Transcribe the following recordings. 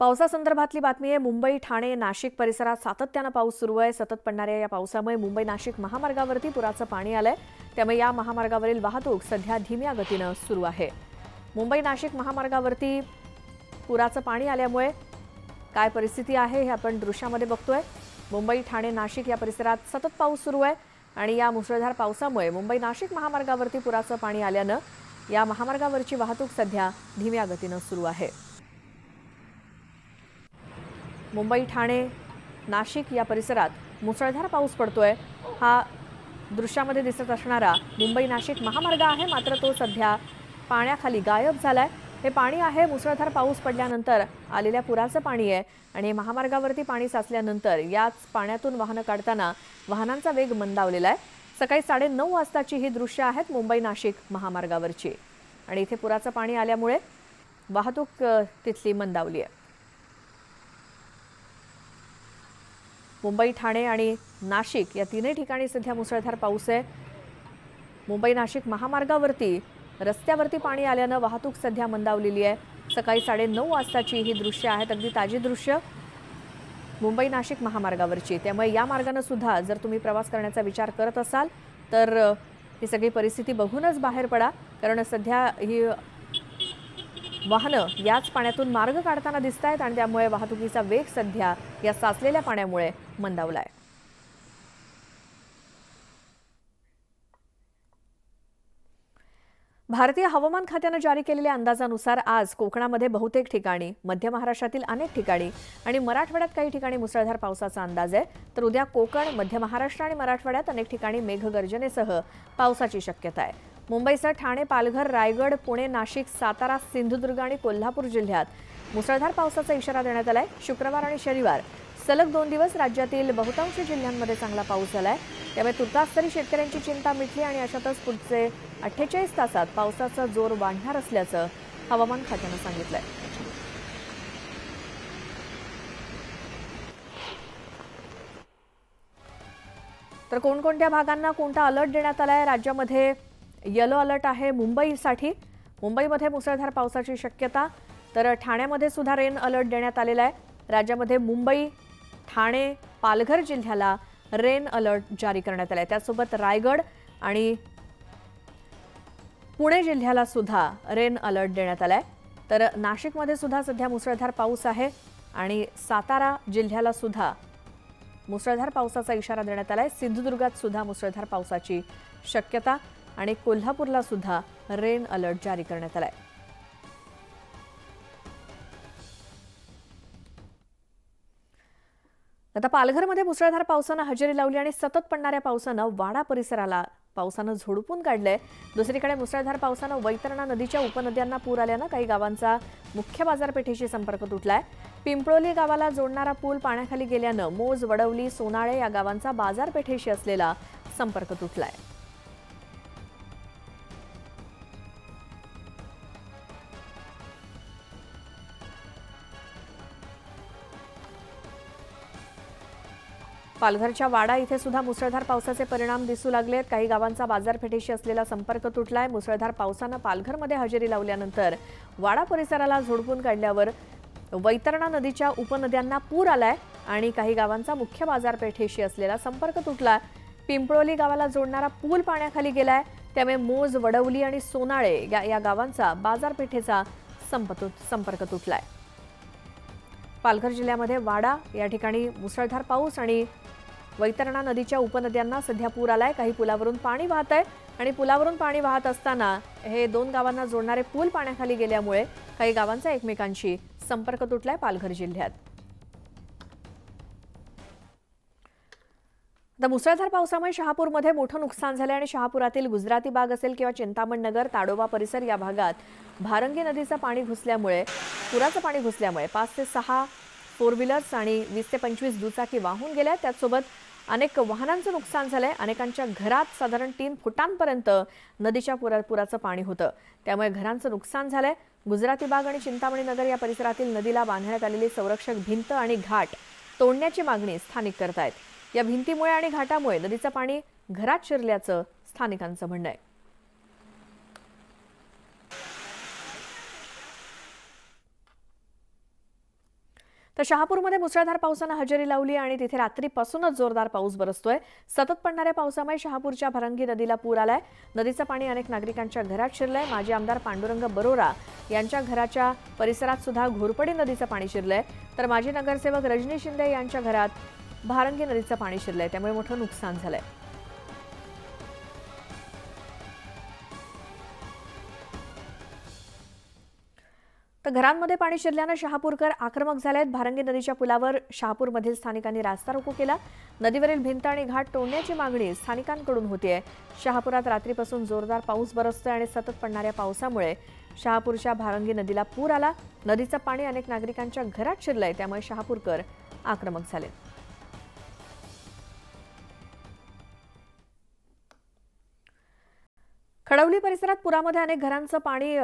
पावसासंदर्भातली बातमी आहे. मुंबई ठाणे नाशिक परिसरात सातत्यानं पाऊस सुरू आहे. सतत पडणाऱ्या या पावसामुळे मुंबई नाशिक महामार्गावरती पुराचं पाणी आलंय. त्यामुळे या महामार्गावरील वाहतूक सध्या धीम्या गतीनं सुरू आहे. मुंबई नाशिक महामार्गावरती पुराचं पाणी आल्यामुळे काय परिस्थिती आहे हे आपण दृश्यामध्ये बघतोय. मुंबई ठाणे नाशिक या परिसरात सतत पाऊस सुरू आहे आणि या मुसळधार पावसामुळे मुंबई नाशिक महामार्गावरती पुराचं पाणी आल्यानं या महामार्गावरची वाहतूक सध्या धीम्या गतीनं सुरू आहे. मुंबई ठाणे नाशिक या परिसरात मुसळधार पाऊस पडतोय. हा दृश्यामध्ये दिसत असणारा मुंबई नाशिक महामार्ग आहे. मात्र तो सध्या पाण्याखाली गायब झालाय. हे पाणी आहे. मुसळधार पाऊस पडल्यानंतर आलेल्या पुराचं पाणी आहे आणि महामार्गावरती पाणी साचल्यानंतर याच पाण्यातून वाहनं काढताना वाहनांचा वेग मंदावलेला आहे. सकाळी साडे नऊ वाजताची ही दृश्य आहेत मुंबई नाशिक महामार्गावरची. आणि इथे पुराचं पाणी आल्यामुळे वाहतूक तिथली मंदावली आहे. मुंबई ठाणे आणि नाशिक या तीनही ठिकाणी सध्या मुसळधार पाऊस आहे. मुंबई नाशिक महामार्गावरती रस्त्यावरती पाणी आल्यानं वाहतूक सध्या मंदावलेली आहे. सकाळी साडे नऊ वाजताची ही दृश्य आहेत अगदी ताजी दृश्य मुंबई नाशिक महामार्गावरची. त्यामुळे या मार्गानं सुद्धा जर तुम्ही प्रवास करण्याचा विचार करत असाल तर ही सगळी परिस्थिती बघूनच बाहेर पडा कारण सध्या ही वाहनं याच पाण्यातून मार्ग काढताना दिसत आहेत आणि त्यामुळे वाहतुकीचा वेग सध्या या साचलेल्या पाण्यामुळे मंदावलाय. भारतीय हवामान खात्यानं जारी केलेल्या अंदाजानुसार आज कोकणामध्ये बहुतेक ठिकाणी मध्य महाराष्ट्रातील अनेक ठिकाणी आणि मराठवाड्यात काही ठिकाणी मुसळधार पावसाचा अंदाज आहे. तर उद्या कोकण मध्य महाराष्ट्र आणि मराठवाड्यात अनेक ठिकाणी मेघगर्जनेसह पावसाची शक्यता आहे. मुंबईसह ठाणे पालघर रायगड पुणे नाशिक सातारा सिंधुदुर्ग आणि कोल्हापूर जिल्ह्यात मुसळधार पावसाचा इशारा देण्यात आलाय. शुक्रवार आणि शनिवार सलग दोन दिवस राज्यातील बहुतांश जिल्ह्यांमध्ये चांगला पाऊस झालाय. त्यामुळे तुर्तास तरी शेतकऱ्यांची चिंता मिटली आणि अशातच पुढचे अठ्ठेचाळीस तासात पावसाचा जोर वाढणार असल्याचं हवामान खात्यानं सांगितलंय. तर कोणकोणत्या भागांना कोणता अलर्ट देण्यात आला आहे राज्यामध्ये येलो अलर्ट आहे मुंबईसाठी. मुंबईमध्ये मुसळधार पावसाची शक्यता तर ठाण्यामध्ये सुद्धा रेन अलर्ट देण्यात आलेला आहे. राज्यामध्ये मुंबई ठाणे पालघर जिल्ह्याला रेन अलर्ट जारी करण्यात आला आहे त्यासोबत रायगड आणि पुणे जिल्ह्याला सुद्धा रेन अलर्ट देण्यात आलाय. तर नाशिकमध्ये सुद्धा सध्या मुसळधार पाऊस आहे आणि सातारा जिल्ह्याला सुद्धा मुसळधार पावसाचा इशारा देण्यात आलाय. सिंधुदुर्गात सुद्धा मुसळधार पावसाची शक्यता. आणि कोल्हापूरला सुद्धा रेन अलर्ट जारी करण्यात आलाय. आता पालघरमध्ये मुसळधार पावसानं हजेरी लावली आणि सतत पडणाऱ्या पावसानं वाडा परिसराला पावसानं झोडपून काढलंय. दुसरीकडे मुसळधार पावसानं वैतरणा नदीच्या उपनद्यांना पूर आल्यानं काही गावांचा मुख्य बाजारपेठेशी संपर्क तुटलाय. पिंपळोली गावाला जोडणारा पूल पाण्याखाली गेल्यानं मोज वडवली सोनाळे या गावांचा बाजारपेठेशी असलेला संपर्क तुटलाय. पालघरच्या वाडा इथे सुद्धा मुसळधार पावसाचे परिणाम दिसू लागलेत काही गावांचा बाजारपेठेशी असलेला संपर्क तुटलाय. मुसळधार पावसानं पालघरमध्ये हजेरी लावल्यानंतर वाडा परिसराला झोडपून काढल्यावर वैतरणा नदीच्या उपनद्यांना पूर आलाय आणि काही गावांचा मुख्य बाजारपेठेशी असलेला संपर्क तुटला पिंपळोली गावाला जोडणारा पूल पाण्याखाली गेलाय. त्यामुळे मोज वडवली आणि सोनाळे या या गावांचा बाजारपेठेचा संप संपर्क तुटलाय. पालघर जिल्ह्यामध्ये वाडा या ठिकाणी मुसळधार पाऊस आणि वैतरणा नदीच्या उपनद्यांना सध्या पूर आलाय. काही पुलावरून पाणी वाहत आहे आणि पुलावरून पाणी वाहत असताना हे दोन गावांना जोडणारे पूल पाण्याखाली गेल्यामुळे काही गावांचा एकमेकांशी संपर्क तुटलाय पालघर जिल्ह्यात. आता मुसळधार पावसामुळे शहापूरमध्ये मोठं नुकसान झालं आणि शहापुरातील गुजराती बाग असेल किंवा चिंतामण नगर ताडोबा परिसर या भागात भारंगी नदीचं पाणी घुसल्यामुळे पुराचं पाणी घुसल्यामुळे पाच ते सहा फोर व्हीलर्स आणि वीस ते पंचवीस दुचाकी वाहून गेल्या. त्याचसोबत अनेक वाहनांचं नुकसान झालंय. अनेकांच्या घरात साधारण तीन फुटांपर्यंत नदीच्या पुरा पुराचं पाणी होतं. त्यामुळे घरांचं नुकसान झालंय. गुजराती बाग आणि चिंतामणी नगर या परिसरातील नदीला बांधण्यात आलेली संरक्षक भिंत आणि घाट तोडण्याची मागणी स्थानिक करतायत. या भिंतीमुळे आणि घाटामुळे नदीचं पाणी घरात शिरल्याचं स्थानिकांचं म्हणणं आहे. तर शहापूरमध्ये मुसळधार पावसानं हजेरी लावली आणि तिथे रात्रीपासूनच जोरदार पाऊस बरसतोय. सतत पडणाऱ्या पावसामुळे शहापूरच्या भरंगी नदीला पूर आलाय. नदीचं पाणी अनेक नागरिकांच्या घरात शिरलंय. माजी आमदार पांडुरंग बरोरा यांच्या घराच्या परिसरात सुद्धा घोरपडी नदीचं पाणी शिरलंय. तर माजी नगरसेवक रजनी शिंदे यांच्या घरात भारंगी नदीचं पाणी शिरलंय. त्यामुळे मोठं नुकसान झालंय. तर घरांमध्ये पाणी शिरल्यानं शहापूरकर आक्रमक झाले आहेत भारंगी नदीच्या पुलावर शहापूरमधील स्थानिकांनी रास्ता रोको केला. नदीवरील भिंत आणि घाट तोडण्याची मागणी स्थानिकांकडून होतीये. शहापुरात रात्रीपासून जोरदार पाऊस बरसतोय आणि सतत पडणाऱ्या पावसामुळे शहापूरच्या भारंगी नदीला पूर आला. नदीचं पाणी अनेक नागरिकांच्या घरात शिरलंय त्यामुळे शहापूरकर आक्रमक झाले. खडवली परिसरात पुरामध्ये अनेक घरांचं पाणी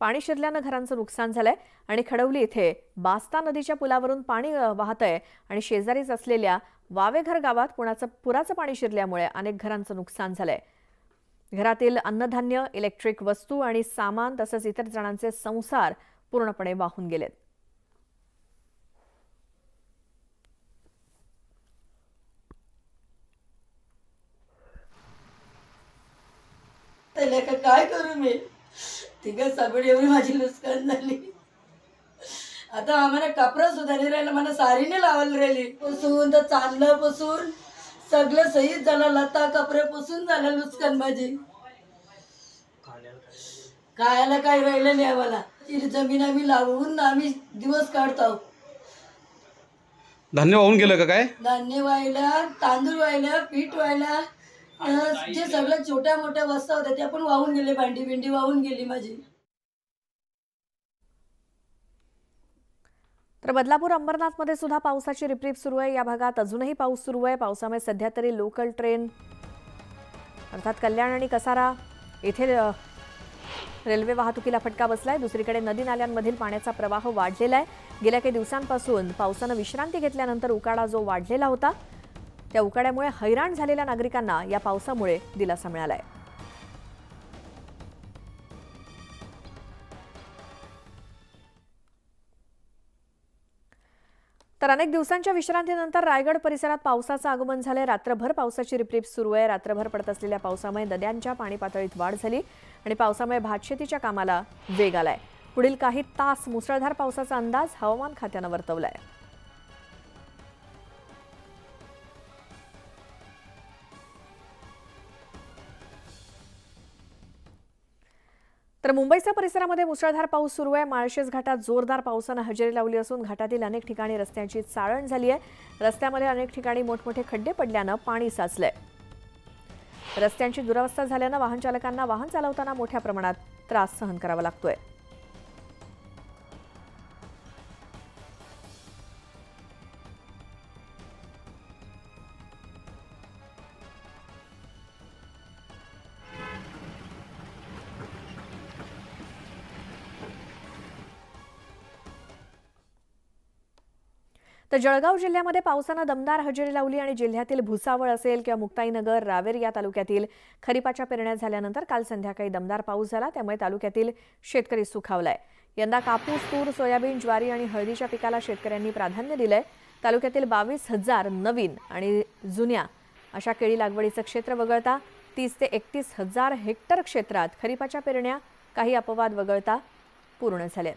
पाणी शिरल्यानं घरांचं नुकसान झालंय. आणि खडवली इथे बास्ता नदीच्या पुलावरून पाणी वाहत वाहतंय. आणि शेजारीच असलेल्या वावेघर गावात पुण्याचं पुराचं पाणी शिरल्यामुळे अनेक घरांचं नुकसान झालंय. घरातील अन्नधान्य इलेक्ट्रिक वस्तू आणि सामान तसंच इतर जणांचे संसार पूर्णपणे वाहून गेलेत. काय करू मी? तिघं सगळी एवढी माझी नुकसान झाली. आता आम्हाला कपडा सुद्धा नाही राहिला मला साडीने लावायला राहिली. पुसून तर चांदलं पुसून सगळं सहीच झालं लता कपडे पुसून झालं नुकसान माझी. खायला काही राहिलं नाही आम्हाला. ती जमीन आम्ही लावून आम्ही दिवस काढतो धान्य वाहून गेलं का काय? धान्य व्हायला तांदूळ व्हायला पीठ व्हायला जे सगळ्या छोट्या मोठ्या वस्ता होत्या त्या पण वाहून गेले भांडी बिंडी वाहून गेली माझी. तर बदलापूर अंबरनाथमध्ये सुद्धा पावसाची रिपरिप सुरू आहे. या भागात अजूनही पाऊस सुरू आहे. पावसामुळे सध्या तरी लोकल ट्रेन अर्थात कल्याण आणि कसारा येथे रेल्वे वाहतुकीला फटका बसलाय. दुसरीकडे नदी नाल्यांमधील पाण्याचा प्रवाह वाढलेला आहे. गेल्या काही दिवसांपासून पावसानं विश्रांती घेतल्यानंतर उकाडा जो वाढलेला होता त्या उकाड्यामुळे हैराण झालेल्या नागरिकांना या पावसामुळे दिलासा मिळालाय. तर अनेक दिवसांच्या विश्रांतीनंतर रायगड परिसरात पावसाचं आगमन झालंय. रात्रभर पावसाची रिपरिप सुरू आहे. रात्रभर पडत असलेल्या पावसामुळे नद्यांच्या पाणी पातळीत वाढ झाली आणि पावसामुळे भातशेतीच्या कामाला वेग आलाय. पुढील काही तास मुसळधार पावसाचा अंदाज हवामान खात्यानं वर्तवलाय. तर मुंबईच्या परिसरामध्ये मुसळधार पाऊस सुरू आहे. माळशेज घाटात जोरदार पावसानं हजेरी लावली असून घाटातील अनेक ठिकाणी रस्त्यांची चाळण झाली आहे. रस्त्यामध्ये अनेक ठिकाणी मोठमोठे खड्डे पडल्यानं पाणी साचलंय. रस्त्यांची दुरावस्था झाल्यानं वाहन चालकांना वाहन चालवताना मोठ्या प्रमाणात त्रास सहन करावा लागतोय. तर जळगाव जिल्ह्यामध्ये पावसानं दमदार हजेरी लावली आणि जिल्ह्यातील भुसावळ असेल किंवा मुक्ताईनगर रावेर या तालुक्यातील खरीपाच्या पेरण्या झाल्यानंतर काल संध्याकाळी दमदार पाऊस झाला. त्यामुळे तालुक्यातील शेतकरी सुखावलाय. यंदा कापूस तूर सोयाबीन ज्वारी आणि हळदीच्या पिकाला शेतकऱ्यांनी प्राधान्य दिलंय. तालुक्यातील बावीस हजार नवीन आणि जुन्या अशा केळी लागवडीचं क्षेत्र वगळता तीस ते एकतीस हजार हेक्टर क्षेत्रात खरीपाच्या पेरण्या काही अपवाद वगळता पूर्ण झाल्या